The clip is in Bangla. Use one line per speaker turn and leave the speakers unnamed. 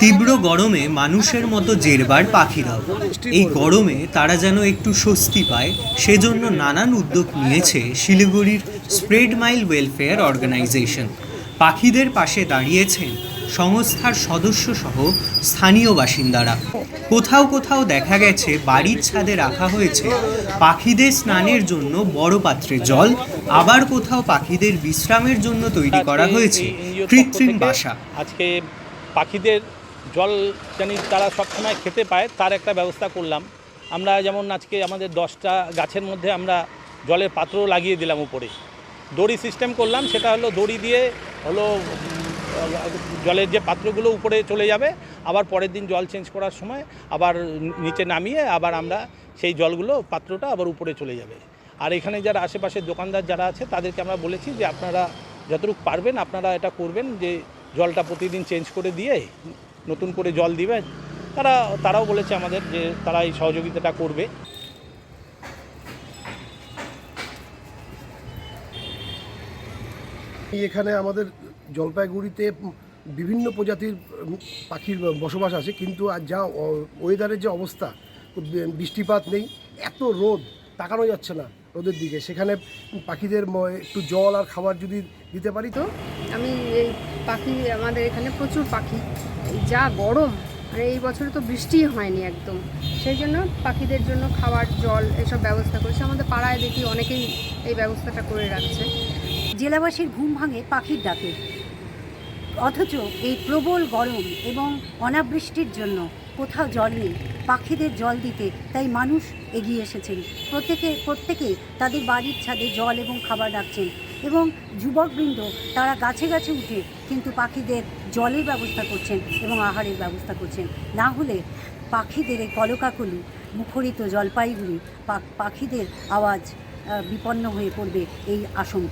তীব্র গরমে মানুষের মতো জেরবার পাখিরাও। এই গরমে তারা যেন একটু স্বস্তি পায়, সেজন্য নানান উদ্যোগ নিয়েছে শিলিগুড়ির স্প্রেড মাইল ওয়েলফেয়ার অর্গানাইজেশন। পাখিদের পাশে দাঁড়িয়েছেন সংস্থার সদস্য সহ স্থানীয় বাসিন্দারা। কোথাও কোথাও দেখা গেছে, বাড়ির ছাদে রাখা হয়েছে পাখিদের স্নানের জন্য বড় পাত্রে জল, আবার কোথাও পাখিদের বিশ্রামের জন্য তৈরি করা হয়েছে কৃত্রিম বাসা।
আজকে পাখিদের জল জানি তারা সবসময় খেতে পায়, তার একটা ব্যবস্থা করলাম। আমরা যেমন আজকে আমাদের দশটা গাছের মধ্যে আমরা জলের পাত্র লাগিয়ে দিলাম উপরে। দড়ি সিস্টেম করলাম, সেটা হলো দড়ি দিয়ে হলো জলের যে পাত্রগুলো উপরে চলে যাবে, আবার পরের দিন জল চেঞ্জ করার সময় আবার নিচে নামিয়ে আবার আমরা সেই জলগুলো, পাত্রটা আবার উপরে চলে যাবে। আর এখানে যারা আশেপাশের দোকানদার যারা আছে, তাদেরকে আমরা বলেছি যে আপনারা যতটুকু পারবেন, আপনারা এটা করবেন যে জলটা প্রতিদিন চেঞ্জ করে দিয়ে নতুন করে জল দিবে। তারা, তারাও বলেছে আমাদের যে তারা এই সহযোগিতাটা করবে।
এখানে আমাদের জলপাইগুড়িতে বিভিন্ন প্রজাতির পাখির বসবাস আছে, কিন্তু আর যা ওয়েদারের যে অবস্থা, বৃষ্টিপাত নেই, এত রোদ তাকানো যাচ্ছে না। রোদের দিকে। সেখানে পাখিদের একটু জল আর খাবার যদি দিতে পারি তো?
তো আমি এই পাখি আমাদের এখানে প্রচুর পাখি। যা গরম মানে এই বছরে তো বৃষ্টিই হয়নি একদম। সেই জন্য পাখিদের জন্য খাবার জল এসব ব্যবস্থা করেছে। আমাদের পাড়ায় দেখি অনেকেই এই ব্যবস্থাটা করে রাখছে।
জেলাবাসীর ঘুম ভাঙে পাখির ডাকে। অথচ এই প্রবল গরম এবং অনাবৃষ্টির জন্য কোথাও জল নেই, পাখিদের জল দিতে তাই মানুষ এগিয়ে এসেছেন। প্রত্যেকে, প্রত্যেকেই তাদের বাড়ির ছাদে জল এবং খাবার রাখছেন এবং যুবকবৃন্দ তারা গাছে গাছে উঠে কিন্তু পাখিদের জলের ব্যবস্থা করছেন এবং আহারের ব্যবস্থা করছেন। না হলে পাখিদের এই কলকাকলি, মুখরিত জলপাইগুড়ি পাখিদের আওয়াজ বিপন্ন হয়ে পড়বে এই আশঙ্কা।